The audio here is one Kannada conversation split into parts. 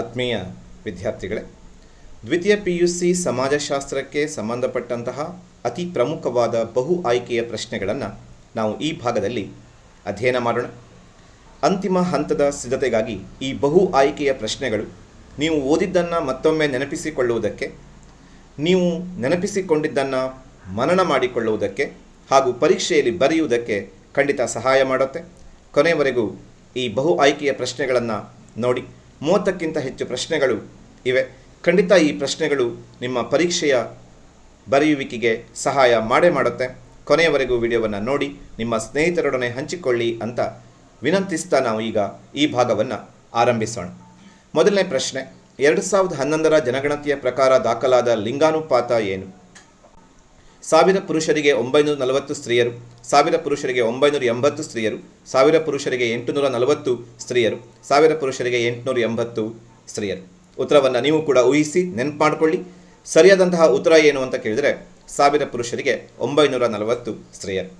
ಆತ್ಮೀಯ ವಿದ್ಯಾರ್ಥಿಗಳೇ, ದ್ವಿತೀಯ ಪಿ ಯು ಸಿ ಸಮಾಜಶಾಸ್ತ್ರಕ್ಕೆ ಸಂಬಂಧಪಟ್ಟಂತಹ ಅತಿ ಪ್ರಮುಖವಾದ ಬಹು ಆಯ್ಕೆಯ ಪ್ರಶ್ನೆಗಳನ್ನು ನಾವು ಈ ಭಾಗದಲ್ಲಿ ಅಧ್ಯಯನ ಮಾಡೋಣ. ಅಂತಿಮ ಹಂತದ ಸಿದ್ಧತೆಗಾಗಿ ಈ ಬಹು ಆಯ್ಕೆಯ ಪ್ರಶ್ನೆಗಳು ನೀವು ಓದಿದ್ದನ್ನು ಮತ್ತೊಮ್ಮೆ ನೆನಪಿಸಿಕೊಳ್ಳುವುದಕ್ಕೆ, ನೀವು ನೆನಪಿಸಿಕೊಂಡಿದ್ದನ್ನು ಮನನ ಮಾಡಿಕೊಳ್ಳುವುದಕ್ಕೆ ಹಾಗೂ ಪರೀಕ್ಷೆಯಲ್ಲಿ ಬರೆಯುವುದಕ್ಕೆ ಖಂಡಿತ ಸಹಾಯ ಮಾಡುತ್ತೆ. ಕೊನೆಯವರೆಗೂ ಈ ಬಹು ಆಯ್ಕೆಯ ಪ್ರಶ್ನೆಗಳನ್ನು ನೋಡಿ. ಮೂವತ್ತಕ್ಕಿಂತ ಹೆಚ್ಚು ಪ್ರಶ್ನೆಗಳು ಇವೆ. ಖಂಡಿತ ಈ ಪ್ರಶ್ನೆಗಳು ನಿಮ್ಮ ಪರೀಕ್ಷೆಯ ಬರೆಯುವಿಕೆಗೆ ಸಹಾಯ ಮಾಡೇ ಮಾಡುತ್ತೆ. ಕೊನೆಯವರೆಗೂ ವಿಡಿಯೋವನ್ನು ನೋಡಿ, ನಿಮ್ಮ ಸ್ನೇಹಿತರೊಡನೆ ಹಂಚಿಕೊಳ್ಳಿ ಅಂತ ವಿನಂತಿಸ್ತಾ ನಾವು ಈಗ ಈ ಭಾಗವನ್ನು ಆರಂಭಿಸೋಣ. ಮೊದಲನೇ ಪ್ರಶ್ನೆ, ಎರಡು ಸಾವಿರದ ಹನ್ನೊಂದರ ಜನಗಣತಿಯ ಪ್ರಕಾರ ದಾಖಲಾದ ಲಿಂಗಾನುಪಾತ ಏನು? ಸಾವಿರ ಪುರುಷರಿಗೆ ಒಂಬೈನೂರ ನಲವತ್ತು ಸ್ತ್ರೀಯರು, ಸಾವಿರ ಪುರುಷರಿಗೆ ಒಂಬೈನೂರ ಎಂಬತ್ತು ಸ್ತ್ರೀಯರು, ಸಾವಿರ ಪುರುಷರಿಗೆ ಎಂಟುನೂರ ನಲವತ್ತು ಸ್ತ್ರೀಯರು, ಸಾವಿರ ಪುರುಷರಿಗೆ ಎಂಟುನೂರ ಎಂಬತ್ತು ಸ್ತ್ರೀಯರು. ಉತ್ತರವನ್ನು ನೀವು ಕೂಡ ಊಹಿಸಿ ನೆನಪು ಮಾಡಿಕೊಳ್ಳಿ ಸರಿಯಾದಂತಹ ಉತ್ತರ ಏನು ಅಂತ ಕೇಳಿದರೆ, ಸಾವಿರ ಪುರುಷರಿಗೆ ಒಂಬೈನೂರ ನಲವತ್ತು ಸ್ತ್ರೀಯರು.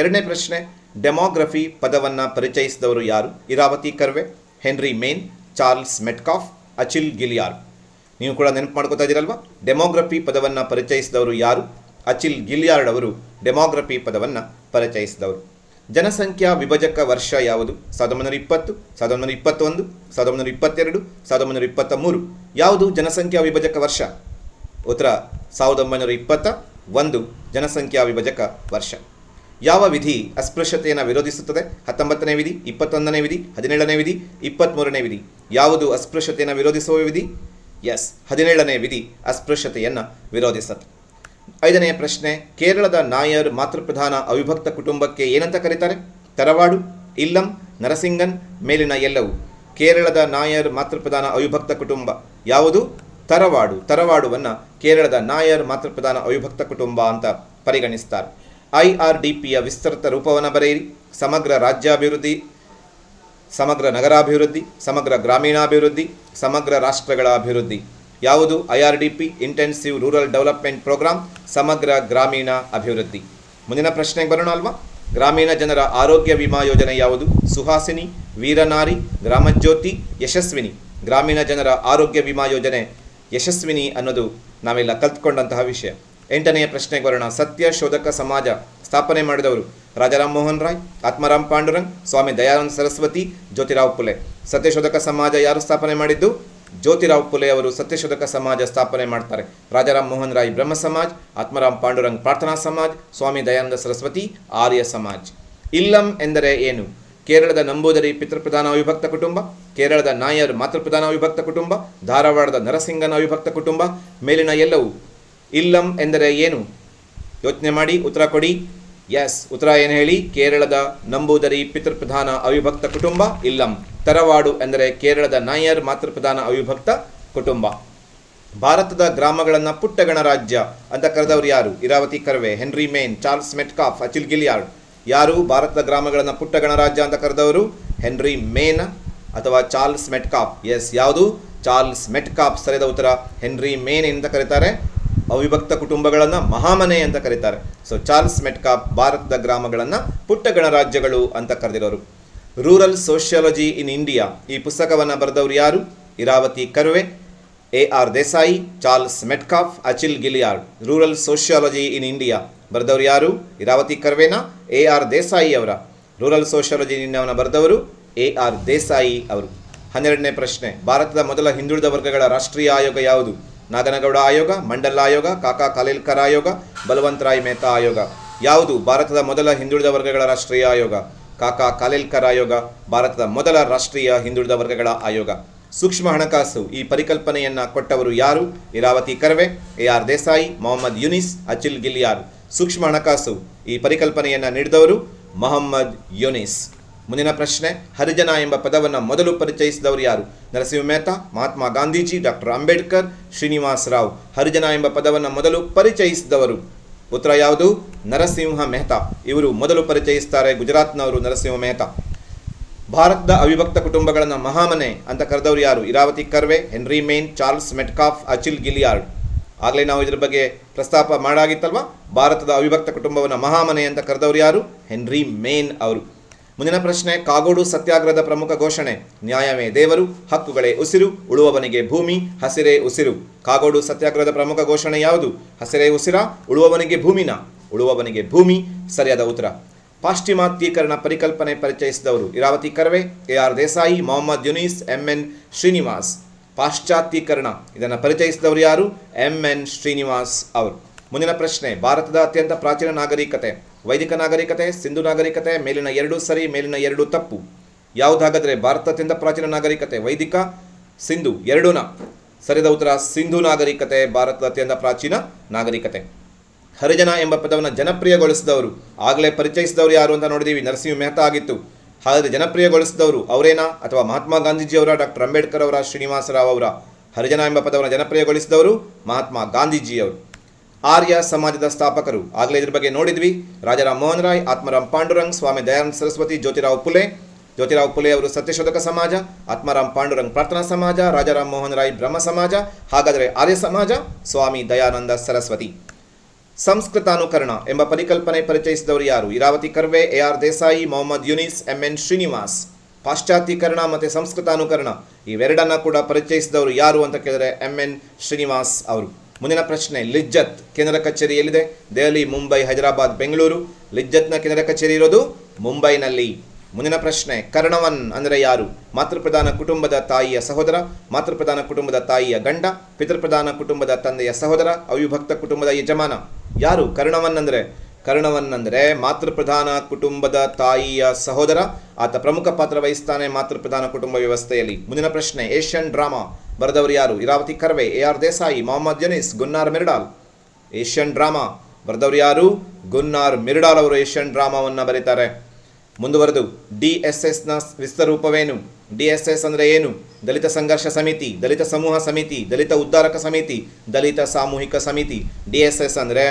ಎರಡನೇ ಪ್ರಶ್ನೆ, ಡೆಮೋಗ್ರಫಿ ಪದವನ್ನು ಪರಿಚಯಿಸಿದವರು ಯಾರು? Irawati Karve, Henry Maine, Charles Metcalfe, Achille Guillard. ನೀವು ಕೂಡ ನೆನಪು ಮಾಡ್ಕೋತಾ ಇದ್ದೀರಲ್ವಾ? ಡೆಮೋಗ್ರಫಿ ಪದವನ್ನು ಪರಿಚಯಿಸಿದವರು ಯಾರು? ಅಚಿಲ್ ಗಿಲಿಯಾರ್ಡ್ ಅವರು ಡೆಮೋಗ್ರಫಿ ಪದವನ್ನು ಪರಿಚಯಿಸಿದವರು. ಜನಸಂಖ್ಯಾ ವಿಭಜಕ ವರ್ಷ ಯಾವುದು? ಸಾವಿರದ ಒಂಬೈನೂರ ಇಪ್ಪತ್ತು, ಸಾವಿರದ ಒಂಬೈನೂರ ಇಪ್ಪತ್ತೊಂದು, ಸಾವಿರದ ಒಂಬೈನೂರ ಇಪ್ಪತ್ತೆರಡು, ಸಾವಿರದ ಒಂಬೈನೂರ ಇಪ್ಪತ್ತ ಮೂರು ಯಾವುದು ಜನಸಂಖ್ಯಾ ವಿಭಜಕ ವರ್ಷ? ಉತ್ತರ, ಸಾವಿರದ ಒಂಬೈನೂರ ಇಪ್ಪತ್ತ, ಒಂದು ಜನಸಂಖ್ಯಾ ವಿಭಜಕ ವರ್ಷ. ಯಾವ ವಿಧಿ ಅಸ್ಪೃಶ್ಯತೆಯನ್ನು ವಿರೋಧಿಸುತ್ತದೆ? ಹತ್ತೊಂಬತ್ತನೇ ವಿಧಿ, ಇಪ್ಪತ್ತೊಂದನೇ ವಿಧಿ, ಹದಿನೇಳನೇ ವಿಧಿ ಇಪ್ಪತ್ತ್ಮೂರನೇ ವಿಧಿ. ಯಾವುದು ಅಸ್ಪೃಶ್ಯತೆಯನ್ನು ವಿರೋಧಿಸುವ ವಿಧಿ? ಎಸ್, ಹದಿನೇಳನೇ ವಿಧಿ ಅಸ್ಪೃಶ್ಯತೆಯನ್ನು ವಿರೋಧಿಸುತ್ತೆ. ಐದನೆಯ ಪ್ರಶ್ನೆ, ಕೇರಳದ ನಾಯರ್ ಮಾತೃಪ್ರಧಾನ ಅವಿಭಕ್ತ ಕುಟುಂಬಕ್ಕೆ ಏನಂತ ಕರೀತಾರೆ? ತರವಾಡು, ಇಲ್ಲಂ, ನರಸಿಂಗನ್, ಮೇಲಿನ ಎಲ್ಲವು. ಕೇರಳದ ನಾಯರ್ ಮಾತೃಪ್ರಧಾನ ಅವಿಭಕ್ತ ಕುಟುಂಬ ಯಾವುದು? ತರವಾಡು. ತರವಾಡುವನ್ನು ಕೇರಳದ ನಾಯರ್ ಮಾತೃಪ್ರಧಾನ ಅವಿಭಕ್ತ ಕುಟುಂಬ ಅಂತ ಪರಿಗಣಿಸ್ತಾರೆ. ಐ ಆರ್ ಡಿ ಪಿಯ ವಿಸ್ತೃತ ರೂಪವನ್ನು ಬರೆಯಿರಿ. ಸಮಗ್ರ ರಾಜ್ಯಾಭಿವೃದ್ಧಿ, ಸಮಗ್ರ ನಗರಾಭಿವೃದ್ಧಿ, ಸಮಗ್ರ ಗ್ರಾಮೀಣಾಭಿವೃದ್ಧಿ, ಸಮಗ್ರ ರಾಷ್ಟ್ರಗಳ ಅಭಿವೃದ್ಧಿ. ಯಾವುದು I R D P intensive rural development programme ಸಮಗ್ರ ಗ್ರಾಮೀಣ ಅಭಿವೃದ್ಧಿ. ಮುಂದಿನ ಪ್ರಶ್ನೆಗೆ ಬರೋಣ ಅಲ್ವಾ? ಗ್ರಾಮೀಣ ಜನರ ಆರೋಗ್ಯ ವಿಮಾ ಯೋಜನೆ ಯಾವುದು? ಸುಹಾಸಿನಿ, ವೀರನಾರಿ, ಗ್ರಾಮಜ್ಯೋತಿ, ಯಶಸ್ವಿನಿ. ಗ್ರಾಮೀಣ ಜನರ ಆರೋಗ್ಯ ವಿಮಾ ಯೋಜನೆ ಯಶಸ್ವಿನಿ ಅನ್ನೋದು ನಾವೆಲ್ಲ ಕಲ್ತ್ಕೊಂಡಂತಹ ವಿಷಯ. ಎಂಟನೆಯ ಪ್ರಶ್ನೆಗೆ ಬರೋಣ. ಸತ್ಯ, ಶೋಧಕ, ಸಮಾಜ ಸ್ಥಾಪನೆ ಮಾಡಿದವರು ರಾಜಾರಾಮ್ ಮೋಹನ್ ರಾಯ್, ಆತ್ಮರಾಮ್ ಪಾಂಡುರಂಗ್, ಸ್ವಾಮಿ ದಯಾನಂದ ಸರಸ್ವತಿ, ಜ್ಯೋತಿರಾವ್ ಪುಲೆ. ಸತ್ಯಶೋಧಕ ಸಮಾಜ ಯಾರು ಸ್ಥಾಪನೆ ಮಾಡಿದ್ದು? ಜ್ಯೋತಿರಾವ್ ಪುಲೆ ಅವರು ಸತ್ಯಶೋಧಕ ಸಮಾಜ ಸ್ಥಾಪನೆ ಮಾಡ್ತಾರೆ. ರಾಜಾರಾಮ್ ಮೋಹನ್ ರಾಯ್ ಬ್ರಹ್ಮ ಸಮಾಜ್, ಆತ್ಮರಾಮ್ ಪಾಂಡುರಂಗ್ ಪ್ರಾರ್ಥನಾ ಸಮಾಜ್, ಸ್ವಾಮಿ ದಯಾನಂದ ಸರಸ್ವತಿ ಆರ್ಯ ಸಮಾಜ್. ಇಲ್ಲಂ ಎಂದರೆ ಏನು? ಕೇರಳದ ನಂಬೂದರಿ ಪಿತೃಪ್ರಧಾನ ವಿಭಕ್ತ ಕುಟುಂಬ, ಕೇರಳದ ನಾಯರ್ ಮಾತೃಪ್ರಧಾನ ವಿಭಕ್ತ ಕುಟುಂಬ, ಧಾರವಾಡದ ನರಸಿಂಗನ ವಿಭಕ್ತ ಕುಟುಂಬ, ಮೇಲಿನ ಎಲ್ಲವೂ ಇಲ್ಲಂ ಎಂದರೆ ಏನು? ಯೋಚನೆ ಮಾಡಿ, ಉತ್ತರ ಕೊಡಿ. ಎಸ್. ಉತ್ತರ ಏನು ಹೇಳಿ ಕೇರಳದ ನಂಬೂದರಿ ಪಿತೃಪ್ರಧಾನ ಅವಿಭಕ್ತ ಕುಟುಂಬ, ಇಲ್ಲಂ ತರವಾಡು ಎಂದರೆ ಕೇರಳದ ನಾಯರ್ ಮಾತೃಪ್ರಧಾನ ಅವಿಭಕ್ತ ಕುಟುಂಬ. ಭಾರತದ ಗ್ರಾಮಗಳನ್ನು ಪುಟ್ಟ ಗಣರಾಜ್ಯ ಅಂತ ಕರೆದವರು ಯಾರು? Irawati Karve, Henry Maine, Charles Metcalfe, Achille Guillard. ಯಾರು ಭಾರತದ ಗ್ರಾಮಗಳನ್ನು ಪುಟ್ಟ ಗಣರಾಜ್ಯ ಅಂತ ಕರೆದವರು? ಹೆನ್ರಿ ಮೇನ್ ಅಥವಾ ಚಾರ್ಲ್ಸ್ ಮೆಟ್ಕಾಫ್? ಎಸ್. ಯಾವುದು? ಚಾರ್ಲ್ಸ್ ಮೆಟ್ಕಾಫ್ ಸರಿಯಾದ ಉತ್ತರ ಹೆನ್ರಿ ಮೇನ್ ಅಂತ ಕರೀತಾರೆ. ಅವಿಭಕ್ತ ಕುಟುಂಬಗಳನ್ನು ಮಹಾಮನೆ ಅಂತ ಕರೀತಾರೆ. ಸೊ ಚಾರ್ಲ್ಸ್ ಮೆಟ್ಕಾಪ್ ಭಾರತದ ಗ್ರಾಮಗಳನ್ನು ಪುಟ್ಟ ಗಣರಾಜ್ಯಗಳು ಅಂತ ಕರೆದಿರೋರು. ರೂರಲ್ ಸೋಷಿಯಾಲಜಿ ಇನ್ ಇಂಡಿಯಾ ಈ ಪುಸ್ತಕವನ್ನು ಬರೆದವರು ಯಾರು? Irawati Karve A R Desai, Charles Metcalfe Achille Guillard. Rural sociology in India ಬರೆದವರು ಯಾರು? ಇರಾವತಿ ಕರ್ವೆನಾ ಎ ಆರ್ ದೇಸಾಯಿ ಅವರ. ರೂರಲ್ ಸೋಷಿಯಾಲಜಿ ಇಂಡಿಯಾವನ್ನು ಬರೆದವರು ಎ ಆರ್ ದೇಸಾಯಿ ಅವರು. ಹನ್ನೆರಡನೇ ಪ್ರಶ್ನೆ. ಭಾರತದ ಮೊದಲ ಹಿಂದುಳಿದ ವರ್ಗಗಳ ರಾಷ್ಟ್ರೀಯ ಆಯೋಗ ಯಾವುದು? ನಾಗನಗೌಡ ಆಯೋಗ, ಮಂಡಲ ಆಯೋಗ, ಕಾಕಾ ಖಾಲೇಲ್ಕರ್ ಆಯೋಗ, ಬಲವಂತರಾಯ್ ಮೆಹ್ತಾ ಆಯೋಗ. ಯಾವುದು ಭಾರತದ ಮೊದಲ ಹಿಂದುಳಿದ ವರ್ಗಗಳ ರಾಷ್ಟ್ರೀಯ ಆಯೋಗ? ಕಾಕಾ ಖಾಲೇಲ್ಕರ್ ಆಯೋಗ, ಭಾರತದ ಮೊದಲ ರಾಷ್ಟ್ರೀಯ ಹಿಂದುಳಿದ ವರ್ಗಗಳ ಆಯೋಗ. ಸೂಕ್ಷ್ಮ ಹಣಕಾಸು, ಈ ಪರಿಕಲ್ಪನೆಯನ್ನ ಕೊಟ್ಟವರು ಯಾರು? Irawati Karve, A R Desai, Mohammad Yunus, Achille Guillard ಸೂಕ್ಷ್ಮ ಹಣಕಾಸು, ಈ ಪರಿಕಲ್ಪನೆಯನ್ನ ನೀಡಿದವರು ಮೊಹಮ್ಮದ್ ಯುನಿಸ್. ಮುಂದಿನ ಪ್ರಶ್ನೆ, ಹರಿಜನ ಎಂಬ ಪದವನ್ನು ಮೊದಲು ಪರಿಚಯಿಸಿದವರು ಯಾರು? ನರಸಿಂಹ ಮೆಹ್ತಾ, ಮಹಾತ್ಮ ಗಾಂಧೀಜಿ ಡಾಕ್ಟರ್ ಅಂಬೇಡ್ಕರ್, ಶ್ರೀನಿವಾಸ್ ರಾವ್. ಹರಿಜನ ಎಂಬ ಪದವನ್ನು ಮೊದಲು ಪರಿಚಯಿಸಿದವರು. ಉತ್ತರ ಯಾವುದು? ನರಸಿಂಹ ಮೆಹ್ತಾ. ಇವರು ಮೊದಲು ಪರಿಚಯಿಸ್ತಾರೆ ಗುಜರಾತ್ನವರು ನರಸಿಂಹ ಮೆಹ್ತಾ. ಭಾರತದ ಅವಿಭಕ್ತ ಕುಟುಂಬಗಳನ್ನು ಮಹಾಮನೆ ಅಂತ ಕರೆದವರು ಯಾರು? Irawati Karve, Henry Maine, Charles Metcalfe, Achille Guillard. ಆಗಲೇ ನಾವು ಇದರ ಬಗ್ಗೆ ಪ್ರಸ್ತಾಪ ಮಾಡಾಗಿತ್ತಲ್ವಾ? ಭಾರತದ ಅವಿಭಕ್ತ ಕುಟುಂಬವನ್ನು ಮಹಾಮನೆ ಅಂತ ಕರೆದವರು ಯಾರು? ಹೆನ್ರಿ ಮೇನ್ ಅವರು. ಮುಂದಿನ ಪ್ರಶ್ನೆ, ಕಾಗೋಡು ಸತ್ಯಾಗ್ರಹದ ಪ್ರಮುಖ ಘೋಷಣೆ. ನ್ಯಾಯವೇ ದೇವರು, ಹಕ್ಕುಗಳೇ ಉಸಿರು, ಉಳುವವನಿಗೆ ಭೂಮಿ, ಹಸಿರೇ ಉಸಿರು. ಕಾಗೋಡು ಸತ್ಯಾಗ್ರಹದ ಪ್ರಮುಖ ಘೋಷಣೆ ಯಾವುದು? ಹಸಿರೇ ಉಸಿರ, ಉಳುವವನಿಗೆ ಭೂಮಿನ? ಉಳುವವನಿಗೆ ಭೂಮಿ, ಸರಿಯಾದ ಉತ್ತರ. ಪಾಶ್ಚಿಮಾತ್ಯೀಕರಣ ಪರಿಕಲ್ಪನೆ ಪರಿಚಯಿಸಿದವರು Irawati Karve, A R Desai, Mohammad Yunus, M N Srinivas. ಪಾಶ್ಚಾತ್ಯೀಕರಣ, ಇದನ್ನು ಪರಿಚಯಿಸಿದವರು ಯಾರು? ಎಂ ಎನ್ ಶ್ರೀನಿವಾಸ್ ಅವರು. ಮುಂದಿನ ಪ್ರಶ್ನೆ, ಭಾರತದ ಅತ್ಯಂತ ಪ್ರಾಚೀನ ನಾಗರಿಕತೆ. ವೈದಿಕ ನಾಗರಿಕತೆ, ಸಿಂಧು ನಾಗರಿಕತೆ, ಮೇಲಿನ ಎರಡು ಸರಿ, ಮೇಲಿನ ಎರಡು ತಪ್ಪು. ಯಾವುದಾಗದ್ರೆ ಭಾರತದಿಂದ ಪ್ರಾಚೀನ ನಾಗರಿಕತೆ, ವೈದಿಕ, ಸಿಂಧು, ಎರಡೂನ. ಸರಿದ ಉತ್ತರ, ಸಿಂಧು ನಾಗರಿಕತೆ ಭಾರತದ ಅತ್ಯಂತ ಪ್ರಾಚೀನ ನಾಗರಿಕತೆ. ಹರಿಜನ ಎಂಬ ಪದವನ್ನು ಜನಪ್ರಿಯಗೊಳಿಸಿದವರು. ಆಗಲೇ ಪರಿಚಯಿಸಿದವರು ಯಾರು ಅಂತ ನೋಡಿದೀವಿ, ನರಸಿಂಹ ಮೆಹತಾ ಆಗಿತ್ತು. ಹಾಗಾದರೆ ಜನಪ್ರಿಯಗೊಳಿಸಿದವರು ಅವರೇನಾ? ಅಥವಾ ಮಹಾತ್ಮ ಗಾಂಧೀಜಿಯವರ, ಡಾಕ್ಟರ್ ಅಂಬೇಡ್ಕರ್ ಅವರ, ಶ್ರೀನಿವಾಸರಾವ್ ಅವರ? ಹರಿಜನ ಎಂಬ ಪದವನ್ನು ಜನಪ್ರಿಯಗೊಳಿಸಿದವರು ಮಹಾತ್ಮ ಗಾಂಧೀಜಿಯವರು. ಆರ್ಯ ಸಮಾಜದ ಸ್ಥಾಪಕರು. ಆಗಲೇ ಇದ್ರ ಬಗ್ಗೆ ನೋಡಿದ್ವಿ. ರಾಜಾರಾಮ್ ಮೋಹನ್ ರಾಯ್, ಆತ್ಮರಾಮ್ ಪಾಂಡುರಂಗ್, ಸ್ವಾಮಿ ದಯಾನಂದ ಸರಸ್ವತಿ, ಜ್ಯೋತಿರಾವ್ ಪುಲೆ. ಜ್ಯೋತಿರಾವ್ ಪುಲೆ ಅವರು ಸತ್ಯಶೋಧಕ ಸಮಾಜ, ಆತ್ಮಾರಾಮ್ ಪಾಂಡುರಂಗ್ ಪ್ರಾರ್ಥನಾ ಸಮಾಜ ರಾಜಾರಾಮ್ ಮೋಹನ್ ರಾಯ್ ಬ್ರಹ್ಮ ಸಮಾಜ, ಹಾಗಾದರೆ ಆರ್ಯ ಸಮಾಜ, ಸ್ವಾಮಿ ದಯಾನಂದ ಸರಸ್ವತಿ. ಸಂಸ್ಕೃತಾನುಕರಣ ಎಂಬ ಪರಿಕಲ್ಪನೆ ಪರಿಚಯಿಸಿದವರು ಯಾರು? Irawati Karve, A R Desai, Mohammad Yunus, M N Srinivas. ಪಾಶ್ಚಾತ್ಯೀಕರಣ ಮತ್ತು ಸಂಸ್ಕೃತಾನುಕರಣ, ಇವೆರಡನ್ನ ಕೂಡ ಪರಿಚಯಿಸಿದವರು ಯಾರು ಅಂತ ಕೇಳಿದರೆ ಎಂ ಎನ್ ಶ್ರೀನಿವಾಸ್ ಅವರು. ಮುಂದಿನ ಪ್ರಶ್ನೆ, ಲಿಜ್ಜತ್ ಕೇಂದ್ರ ಕಚೇರಿ ಎಲ್ಲಿದೆ? ದೆಹಲಿ, ಮುಂಬೈ, ಹೈದರಾಬಾದ್, ಬೆಂಗಳೂರು. ಲಿಜ್ಜತ್ನ ಕೇಂದ್ರ ಕಚೇರಿ ಇರೋದು ಮುಂಬೈನಲ್ಲಿ. ಮುಂದಿನ ಪ್ರಶ್ನೆ, ಕರ್ಣವನ್ ಅಂದರೆ ಯಾರು? ಮಾತೃಪ್ರಧಾನ ಕುಟುಂಬದ ತಾಯಿಯ ಸಹೋದರ, ಮಾತೃಪ್ರಧಾನ ಕುಟುಂಬದ ತಾಯಿಯ ಗಂಡ, ಪಿತೃಪ್ರಧಾನ ಕುಟುಂಬದ ತಂದೆಯ ಸಹೋದರ, ಅವಿಭಕ್ತ ಕುಟುಂಬದ ಯಜಮಾನ. ಯಾರು? ಕರ್ಣವನ್ ಅಂದರೆ? ಕರ್ಣವನ್ ಅಂದರೆ ಮಾತೃಪ್ರಧಾನ ಕುಟುಂಬದ ತಾಯಿಯ ಸಹೋದರ. ಆತ ಪ್ರಮುಖ ಪಾತ್ರ ವಹಿಸ್ತಾನೆ ಮಾತೃಪ್ರಧಾನ ಕುಟುಂಬ ವ್ಯವಸ್ಥೆಯಲ್ಲಿ. ಮುಂದಿನ ಪ್ರಶ್ನೆ, ಏಷ್ಯನ್ ಡ್ರಾಮಾ. ಬರೆದವರು ಯಾರು? Irawati Karve, A R Desai, Mohammad Yunus, Gunnar Myrdal. Asian drama. ಬರೆದವರು ಯಾರು? ಗುನ್ನಾರ್ ಮಿರ್ಡಾಲ್ ಅವರು ಏಷ್ಯನ್ ಡ್ರಾಮಾವನ್ನು ಬರೀತಾರೆ. ಮುಂದುವರೆದು, ಡಿ ಎಸ್ ಎಸ್ನ ವಿಸ್ತರೂಪವೇನು ಡಿ ಎಸ್ ಎಸ್ ಅಂದರೆ ಏನು? ದಲಿತ ಸಂಘರ್ಷ ಸಮಿತಿ, ದಲಿತ ಸಮೂಹ ಸಮಿತಿ, ದಲಿತ ಉದ್ಧಾರಕ ಸಮಿತಿ, ದಲಿತ ಸಾಮೂಹಿಕ ಸಮಿತಿ. ಡಿ ಎಸ್ ಎಸ್ ಅಂದರೆ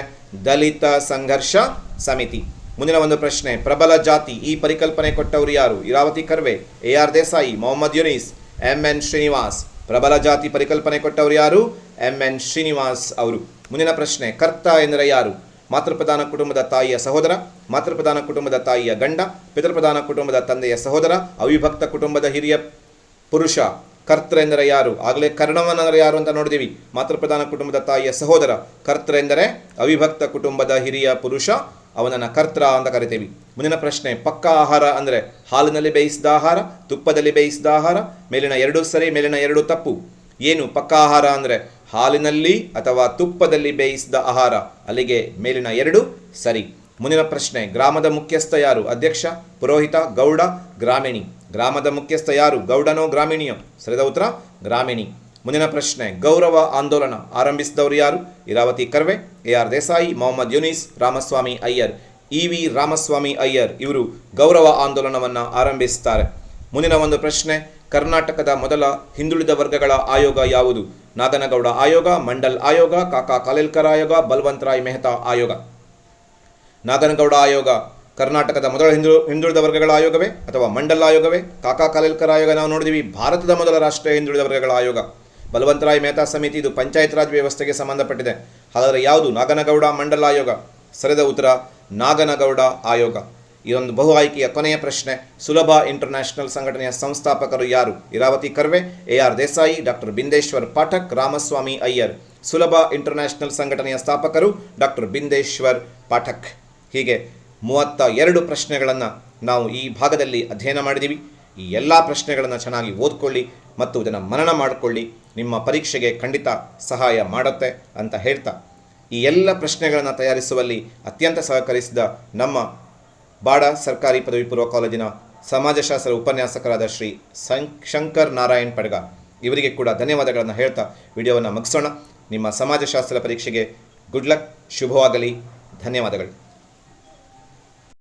ದಲಿತ ಸಂಘರ್ಷ ಸಮಿತಿ. ಮುಂದಿನ ಒಂದು ಪ್ರಶ್ನೆ, ಪ್ರಬಲ ಜಾತಿ, ಈ ಪರಿಕಲ್ಪನೆ ಕೊಟ್ಟವರು ಯಾರು? Irawati Karve, A R Desai, Mohammad Yunus, M N Srinivas. ಪ್ರಬಲ ಜಾತಿ ಪರಿಕಲ್ಪನೆ ಕೊಟ್ಟವರು ಯಾರು? ಎಂ. ಎನ್. ಶ್ರೀನಿವಾಸ್ ಅವರು. ಮುಂದಿನ ಪ್ರಶ್ನೆ, ಕರ್ತ ಎಂದರೆ ಯಾರು? ಮಾತೃಪ್ರಧಾನ ಕುಟುಂಬದ ತಾಯಿಯ ಸಹೋದರ, ಮಾತೃಪ್ರಧಾನ ಕುಟುಂಬದ ತಾಯಿಯ ಗಂಡ, ಪಿತೃಪ್ರಧಾನ ಕುಟುಂಬದ ತಂದೆಯ ಸಹೋದರ, ಅವಿಭಕ್ತ ಕುಟುಂಬದ ಹಿರಿಯ ಪುರುಷ. ಕರ್ತೃ ಎಂದರೆ ಯಾರು? ಆಗಲೇ ಕರ್ಣವನಂದರೆ ಯಾರು ಅಂತ ನೋಡಿದೀವಿ. ಮಾತೃಪ್ರಧಾನ ಕುಟುಂಬದ ತಾಯಿಯ ಸಹೋದರ, ಕರ್ತೃ ಎಂದರೆ ಅವಿಭಕ್ತ ಕುಟುಂಬದ ಹಿರಿಯ ಪುರುಷ ಅವನನ್ನು ಕರ್ತ್ರ ಅಂತ ಕರಿತೀವಿ ಮುಂದಿನ ಪ್ರಶ್ನೆ, ಪಕ್ಕಾ ಆಹಾರ ಅಂದರೆ ಹಾಲಿನಲ್ಲಿ ಬೇಯಿಸಿದ ಆಹಾರ, ತುಪ್ಪದಲ್ಲಿ ಬೇಯಿಸಿದ ಆಹಾರ, ಮೇಲಿನ ಎರಡು ಸರಿ, ಮೇಲಿನ ಎರಡು ತಪ್ಪು. ಏನು ಪಕ್ಕಾ ಆಹಾರ ಅಂದರೆ ಹಾಲಿನಲ್ಲಿ ಅಥವಾ ತುಪ್ಪದಲ್ಲಿ ಬೇಯಿಸಿದ ಆಹಾರ, ಅಲ್ಲಿಗೆ ಮೇಲಿನ ಎರಡು ಸರಿ. ಮುಂದಿನ ಪ್ರಶ್ನೆ, ಗ್ರಾಮದ ಮುಖ್ಯಸ್ಥ ಯಾರು? ಅಧ್ಯಕ್ಷ, ಪುರೋಹಿತ, ಗೌಡ, ಗ್ರಾಮಿಣಿ. ಗ್ರಾಮದ ಮುಖ್ಯಸ್ಥ ಯಾರು? ಗೌಡನೋ, ಗ್ರಾಮಿಣಿಯೋ? ಸರಿದ ಉತ್ತರ, ಗ್ರಾಮಿಣಿ. ಮುಂದಿನ ಪ್ರಶ್ನೆ, ಗೌರವ ಆಂದೋಲನ ಆರಂಭಿಸಿದವರು ಯಾರು? Irawati Karve A R Desai, Mohammad Yunus, Ramaswamy Iyer. E V Ramaswamy Iyer ಇವರು ಗೌರವ ಆಂದೋಲನವನ್ನು ಆರಂಭಿಸುತ್ತಾರೆ ಮುಂದಿನ ಒಂದು ಪ್ರಶ್ನೆ, ಕರ್ನಾಟಕದ ಮೊದಲ ಹಿಂದುಳಿದ ವರ್ಗಗಳ ಆಯೋಗ ಯಾವುದು? ನಾಗನಗೌಡ ಆಯೋಗ, ಮಂಡಲ್ ಆಯೋಗ, ಕಾಕಾ ಕಾಲೇಲ್ಕರ್ ಆಯೋಗ, ಬಲ್ವಂತರಾಯ್ ಮೆಹ್ತಾ ಆಯೋಗ. ನಾಗನಗೌಡ ಆಯೋಗ, ಕರ್ನಾಟಕದ ಮೊದಲ ಹಿಂದು ಹಿಂದುಳಿದ ವರ್ಗಗಳ ಆಯೋಗವೇ ಅಥವಾ ಮಂಡಲ್ ಆಯೋಗವೇ? ಕಾಕಾ ಕಾಲೇಲ್ಕರ್ ಆಯೋಗ ನಾವು ನೋಡಿದ್ದೀವಿ ಭಾರತದ ಮೊದಲ ರಾಷ್ಟ್ರೀಯ ಹಿಂದುಳಿದ ವರ್ಗಗಳ ಆಯೋಗ. ಬಲವಂತರಾಯ್ ಮೆಹತಾ ಸಮಿತಿ ಇದು ಪಂಚಾಯತ್ ರಾಜ್ ವ್ಯವಸ್ಥೆಗೆ ಸಂಬಂಧಪಟ್ಟಿದೆ. ಹಾಗಾದರೆ ಯಾವುದು? ನಾಗನಗೌಡ ಮಂಡಲ ಆಯೋಗ. ಸರಿದ ಉತ್ತರ, ನಾಗನಗೌಡ ಆಯೋಗ. ಇದೊಂದು ಬಹು ಆಯ್ಕೆಯ ಕೊನೆಯ ಪ್ರಶ್ನೆ. ಸುಲಭ ಇಂಟರ್ನ್ಯಾಷನಲ್ ಸಂಘಟನೆಯ ಸಂಸ್ಥಾಪಕರು ಯಾರು? Irawati Karve, A R Desai, doctor Bindeshwar Pathak, Ramaswamy Iyer. Sulabh international ಸಂಘಟನೆಯ ಸ್ಥಾಪಕರು ಡಾಕ್ಟರ್ ಬಿಂದೇಶ್ವರ್ ಪಾಠಕ್. ಹೀಗೆ ಮೂವತ್ತ ಎರಡು ಪ್ರಶ್ನೆಗಳನ್ನು ನಾವು ಈ ಭಾಗದಲ್ಲಿ ಅಧ್ಯಯನ ಮಾಡಿದ್ದೀವಿ ಈ ಎಲ್ಲ ಪ್ರಶ್ನೆಗಳನ್ನು ಚೆನ್ನಾಗಿ ಓದ್ಕೊಳ್ಳಿ ಮತ್ತು ಇದನ್ನು ಮನನ ಮಾಡಿಕೊಳ್ಳಿ. ನಿಮ್ಮ ಪರೀಕ್ಷೆಗೆ ಖಂಡಿತ ಸಹಾಯ ಮಾಡುತ್ತೆ ಅಂತ ಹೇಳ್ತಾ, ಈ ಎಲ್ಲ ಪ್ರಶ್ನೆಗಳನ್ನು ತಯಾರಿಸುವಲ್ಲಿ ಅತ್ಯಂತ ಸಹಕರಿಸಿದ ನಮ್ಮ ಬಾಡ ಸರ್ಕಾರಿ ಪದವಿ ಪೂರ್ವ ಕಾಲೇಜಿನ ಸಮಾಜಶಾಸ್ತ್ರ ಉಪನ್ಯಾಸಕರಾದ ಶ್ರೀ ಸಂ, ಶಂಕರ್ ನಾರಾಯಣ್ ಪಡ್ಗ ಇವರಿಗೆ ಕೂಡ ಧನ್ಯವಾದಗಳನ್ನು ಹೇಳ್ತಾ ವಿಡಿಯೋವನ್ನು ಮುಗಿಸೋಣ. ನಿಮ್ಮ ಸಮಾಜಶಾಸ್ತ್ರ ಪರೀಕ್ಷೆಗೆ ಗುಡ್ ಲಕ್, ಶುಭವಾಗಲಿ. ಧನ್ಯವಾದಗಳು.